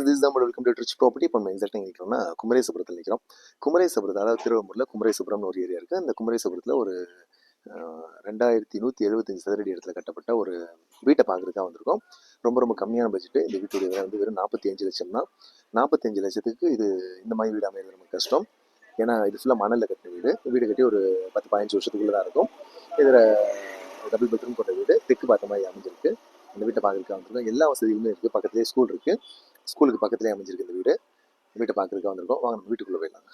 Friends this தான் welcome to rich property இப்போ நம்ம எக்ஸாக்டாக நிற்கிறோம்னா குமரேசபுரத்தில் நிற்கிறோம் குமரேசபுரத்தில் அதாவது திருவள்ளூரில் குமரேசபுரம்னு ஒரு ஏரியா இருக்குது அந்த குமரேசபுரத்தில் ஒரு ரெண்டாயிரத்தி நூற்றி எழுபத்தஞ்சு சதுரடி இடத்துல கட்டப்பட்ட ஒரு வீட்டை பார்க்குறதுக்காக வந்திருக்கோம். ரொம்ப ரொம்ப கம்மியான பட்ஜெட்டு இந்த வீட்டுடைய விலை வந்து வெறும் நாற்பத்தி அஞ்சு லட்சம் தான். நாற்பத்தஞ்சு லட்சத்துக்கு இது இந்த மாதிரி வீடு அமையிறது ரொம்ப கஷ்டம். ஏன்னா இது ஃபுல்லாக மணலில் கட்டின வீடு. வீடு கட்டி ஒரு பத்து பதினஞ்சு வருஷத்துக்குள்ளே தான் இருக்கும். இதில் டபுள் பெட்ரூம் கொண்ட வீடு. தெற்கு பார்த்த மாதிரி அமைஞ்சிருக்கு. இந்த வீட்டை பார்க்குறதுக்காக வந்திருக்கோம். எல்லா வசதிகளுமே இருக்குது பக்கத்துலேயே ஸ்கூல் இருக்குது ஸ்கூலுக்கு பக்கத்துலேயே அமைஞ்சிருக்கு இந்த வீடு. வீட்டை பார்க்குறதுக்காக வந்திருக்கோம். வாங்க நம்ம வீட்டுக்குள்ளே போயிடலாம்.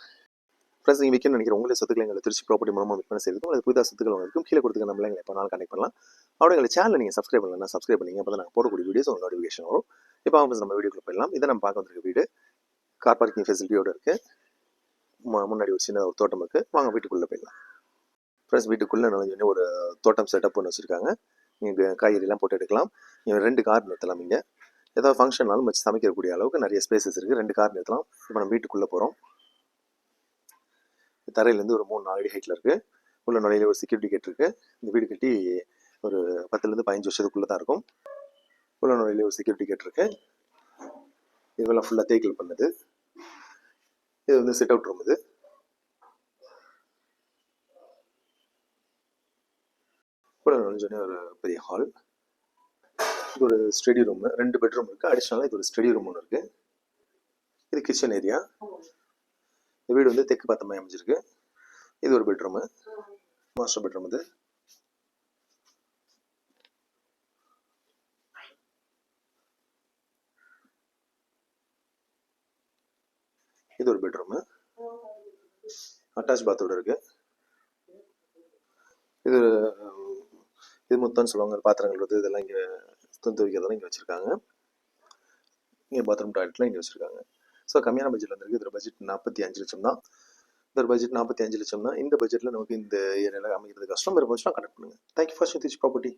ப்ளஸ் நீங்கள் விற்கணும்னு நினைக்கிற உங்களே சொத்துக்களை எங்களை திருச்சி ப்ராப்பர்ட்டி மூலமாக விற்பனை செய்யறதுக்கும் அல்லது புதிதாக சொத்துக்கள் வந்திருக்கும். கீழே கொடுத்துக்க நம்மளே எங்களை எப்போ நாள் கனெக்ட் பண்ணலாம். அப்படியே எங்களை சேனல் நீங்கள் சப்ஸ்கிரைப் பண்ணலாம் சப்ஸ்கிரைப் பண்ணிங்க அப்போ தான் நாங்கள் போடக்கூடிய வீடியோஸ் உங்களுக்கு நோட்டிஃபிகேஷன் வரும். இப்போ அவங்க நம்ம வீடியோக்குள்ள போயிடலாம். இதை நம்ம பார்க்க வந்திருக்க வீடு. கார் பார்க்கிங் ஃபெசிலிட்டியோடு இருக்குது முன்னாடி ஒரு சின்ன ஒரு தோட்டம் இருக்குது வாங்க வீட்டுக்குள்ளே போயிடலாம். ஃப்ரெண்ட்ஸ் வீட்டுக்குள்ளே நுழைஞ்சோடனே ஒரு தோட்டம் செட்டப் ஒன்று வச்சுருக்காங்க. நீங்கள் காய்கறிலாம் போட்டு எடுக்கலாம். நீங்கள் ரெண்டு கார் நிறுத்தலாம் இங்கே. ஏதாவது ஃபங்க்ஷன்னாலும் வச்சு சமைக்கக்கூடிய அளவுக்கு நிறைய ஸ்பேசஸ் இருக்குது ரெண்டு கார் நிறுத்தலாம் இப்போ நம்ம வீட்டுக்குள்ளே போகிறோம் தரையிலேருந்து ஒரு மூணு நாலு அடி ஹைட்டில் இருக்குது உள்ள நுழையில ஒரு செக்யூரிட்டி கேட் இருக்குது இந்த வீடு கட்டி ஒரு பத்துலேருந்து பதினஞ்சு வருஷத்துக்குள்ளே தான் இருக்கும். உள்ள நுழையில ஒரு செக்யூரிட்டி கேட் இருக்குது இதெல்லாம் ஃபுல்லாக தேக்கில் பண்ணுது. இது வந்து செட் அவுட் ரூம் இது. உள்ள நுழைஞ்சோடனே ஒரு பெரிய ஹால் இது ஒரு ஸ்டடி ரூம் ரெண்டு பெட்ரூம் இருக்குது அடிஷ்னலாக இது ஒரு ஸ்டடி ரூம் ஒன்று இருக்குது இது கிச்சன் ஏரியா இந்த வீடு வந்து தெற்கு பார்த்த அமைஞ்சிருக்கு. இது ஒரு பெட்ரூமு மாஸ்டர் பெட்ரூம் இது. இது ஒரு பெட்ரூமு அட்டாச் பாத்தோட இருக்கு. இது இது முத்தம்னு சொல்லுவாங்க. பாத்திரங்கள் வந்து இதெல்லாம் இங்கே துணி துவைக்கிறதெல்லாம் இங்கே வச்சுருக்காங்க. இங்கே பாத்ரூம் டாய்லெட்லாம் இங்கே வச்சுருக்காங்க. ஸோ கம்மியான பட்ஜெட் வந்திருக்கு. இதோட பட்ஜெட் நாற்பத்தி அஞ்சு லட்சம் தான். இதோட பட்ஜெட் நாற்பத்தி அஞ்சு லட்சம் தான் இந்த பட்ஜெட்டில் நமக்கு இந்த ஏரியாவில் அமைக்கிறது கஷ்டம். இருந்துச்சுன்னா கனெக்ட் பண்ணுங்கள் தேங்க்யூ ஃபார் சுத்திச் ப்ராப்பர்ட்டி